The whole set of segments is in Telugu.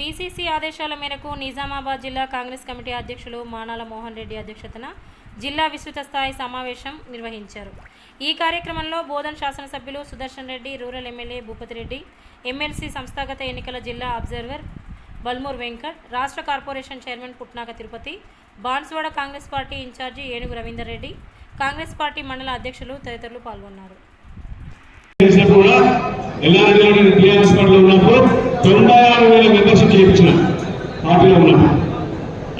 పీసీసీ ఆదేశాల మేరకు నిజామాబాద్ జిల్లా కాంగ్రెస్ కమిటీ అధ్యక్షులు మానాల మోహన్ రెడ్డి అధ్యక్షతన జిల్లా విస్తృత స్థాయి సమావేశం నిర్వహించారు. ఈ కార్యక్రమంలో బోధన్ శాసనసభ్యులు Sudarshan Reddy rural MLA Bhupathi Reddy MLC సంస్థాగత ఎన్నికల జిల్లా అబ్జర్వర్ బల్మూర్ వెంకట్ రాష్ట్ర corporation chairman Putnaka Tirupathi Banswada Congress party incharge Enugu Ravinder Reddy Congress party మండల అధ్యక్షులు తదితరులు పాల్గొన్నారు. ఉన్నప్పుడు చేయించిన పార్టీలో ఉన్నప్పుడు.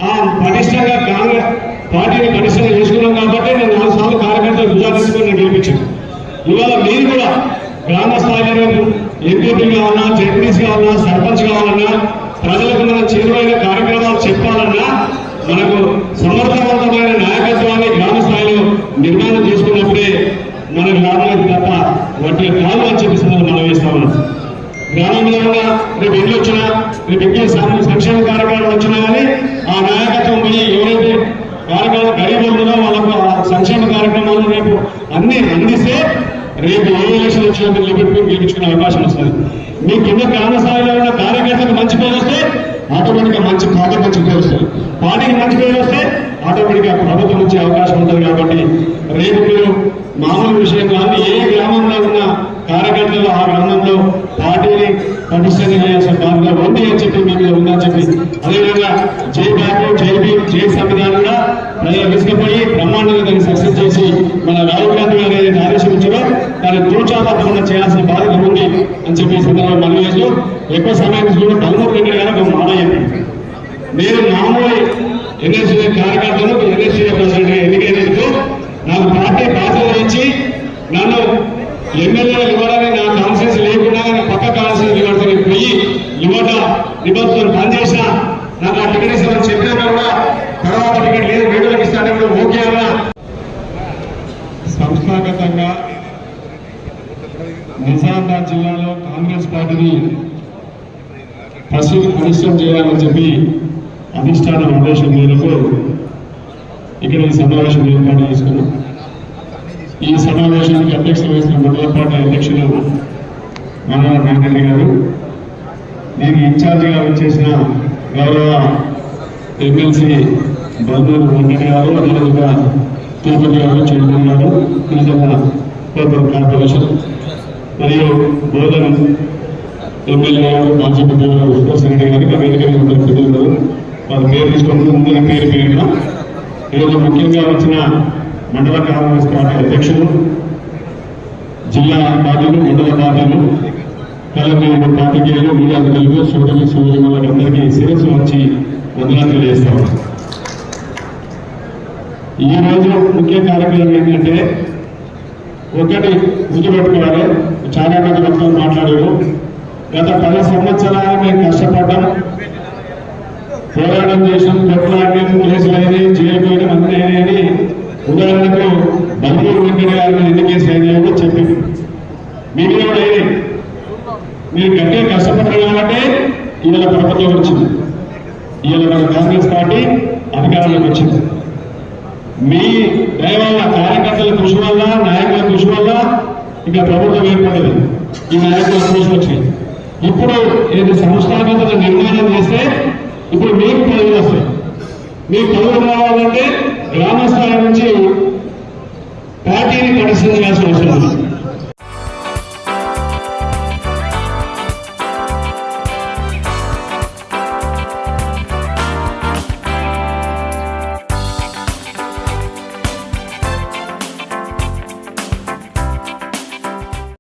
ఆ పటిష్టంగా కాంగ్రెస్ పార్టీని పటిష్టంగా చేసుకున్నాం కాబట్టి నేను నాలుగు సార్లు కార్యకర్తలు గుజరాత్ తీసుకొని నేను గెలిపించాను. ఇవాళ మీరు కూడా గ్రామ స్థాయిలో ఎంపీపీ కావాలన్నా జడ్పీస్ కావాలన్నా సర్పంచ్ కావాలన్నా ప్రజలకు మనం చేరువైన కార్యక్రమాలు చెప్పాలన్నా మనకు సమర్థవంతమైన నాయకత్వాన్ని గ్రామ స్థాయిలో నిర్మాణం చేసుకున్నప్పుడే మన గ్రామానికి తప్ప వాటి కాదు వచ్చినా సంక్షేమ కార్యక్రమాలు వచ్చినా కానీ ఆ నాయకత్వం పోయి ఎవరైతే కార్యక్రమాలు గరీబ్ ఉందో వాళ్ళకు ఆ సంక్షేమ కార్యక్రమాలు రేపు అన్ని అందిస్తే రేపు ఏ ఎలక్షన్ వచ్చినప్పుడు లిమిట్ గెలిపించుకునే అవకాశం వస్తుంది. మీ కింద గ్రామ స్థాయిలో ఉన్న కార్యకర్తలకు మంచి పేరు వస్తే ఆటోమేటిక్గా మంచి పార్టీకి మంచి పేరు వస్తుంది. పార్టీకి మంచి పేరు వస్తే ఆటోమేటిక్గా ప్రభుత్వం వచ్చే అవకాశం ఉంటుంది కాబట్టి రేపు మీరు మామూలు విషయం కాదు ఏ గ్రామంలో ఉన్న కార్యకర్తలు ఆ గ్రామంలో పార్టీని పటిష్టంగా చేయాల్సిన బాధ్యత ఉంది అని చెప్పి మీ మీద ఉందని చెప్పి అదేవిధంగా జై బాబు జై భీమ్ కూడా సంవిధానంగా ప్రజలు తీసుకుపోయి బ్రహ్మాండంగా దాన్ని సక్సెస్ చేసి మన రాహుల్ గాంధీ గారు ఏదైతే ఆదేశించారో దాన్ని తూచా తప్పకుండా చేయాల్సిన బాధ్యత ఉంది అని చెప్పి సందర్భంగా మనం చేస్తూ ఎక్కువ సమయం తీసుకుని పదమూడు వెంకట గారు ఒక మాట నేను మామూలు ఎన్ఎస్సీ కార్యకర్తలు ఎన్ఎస్సీ ప్రెసిడెంట్ ఎన్నికైనందుకు నాకు పార్టీ బాధ్యత ఇచ్చి నన్ను ఎమ్మెల్యేలు ఇవ్వడానికి నా కాన్సెన్స్ లేకుండా పక్క కాన్సెన్స్ ఇవ్వడానికి పోయి యువత నిబంధనలు పనిచేసిన నాకు ఆ టికెట్ ఇస్తామని చెప్పినా కూడా ఇక్కడ లేదు వీడియోలకు ఇస్తాను ఇప్పుడు ఓకే అన్నా సంస్థాగతంగా నిజామాబాద్ జిల్లాలో కాంగ్రెస్ పార్టీని పశువులు పరిశ్రమ చేయాలని చెప్పి అధిష్టాన ఆదేశం మేరకు ఇక్కడ ఈ సమావేశం ఏర్పాటు చేసుకున్నాం. ఈ సమావేశానికి అధ్యక్షత వహిస్తున్న మండల అధ్యక్షులు మనోహర్ వెంకటరెడ్డి గారు దీనికి ఇన్ఛార్జిగా వచ్చేసిన గౌరవ ఎమ్మెల్సీ బంధువులు వెంకట గారు అదేవిధంగా తిరుపతి గారు చైర్మన్ గారు నిజంగా కోర్పొరేట్ కార్పొరేషన్ మరియు బోధన ఎమ్మెల్యే గారు మాజీ మంత్రి గారు సుదర్శన్ రెడ్డి గారికి వేదిక పెద్దలు వారి పేరు తీసుకుంటున్న ముందు పేరు పేరున ఈరోజు ముఖ్యంగా వచ్చిన మండల కాంగ్రెస్ పార్టీ అధ్యక్షులు జిల్లా పార్టీలు మండల పార్టీలు తెలంగాణ పార్టీకేయులు మీడియా తెలుగు సోదరి సోదరి అందరికీ శిరస్సు వచ్చి వందనాలు తెలియజేస్తాం ఈ రోజు ముఖ్య కార్యక్రమం ఏంటంటే ఒకటి గుర్తుపెట్టుకోవాలి. చాలా మంది వ్యక్తులు మాట్లాడారు. గత పది సంవత్సరాలు మేము కష్టపడ్డాం పోరాటం చేసాం కొట్లాడినాం కేసులు అయినాయి జైలు పోయినాం అన్నీ అయినాయని ఉదాహరణకు బంధువులు వెంకట గారిని ఎన్ని కేసులు అయినాయో కూడా చెప్పింది. మీ కూడా మీరు గట్టిగా కష్టపడ్డారు కాబట్టి ఇవాళ ప్రభుత్వం వచ్చింది. ఇవాళ మన కాంగ్రెస్ పార్టీ అధికారంలోకి వచ్చింది. మీ దయ వల్ల కార్యకర్తల కృషి వల్ల నాయకుల కృషి వల్ల ఇంకా ప్రభుత్వం ఏర్పడింది. ఈ నాయకుల కృషి వచ్చింది ఇప్పుడు ఏది సంస్థాగత నిర్మాణం చేస్తే ఇప్పుడు మీకు పదవులు వస్తాయి. మీకు పదవులు రావాలంటే గ్రామ స్థాయి నుంచి పార్టీని పటిష్టం చేయాల్సిన అవసరం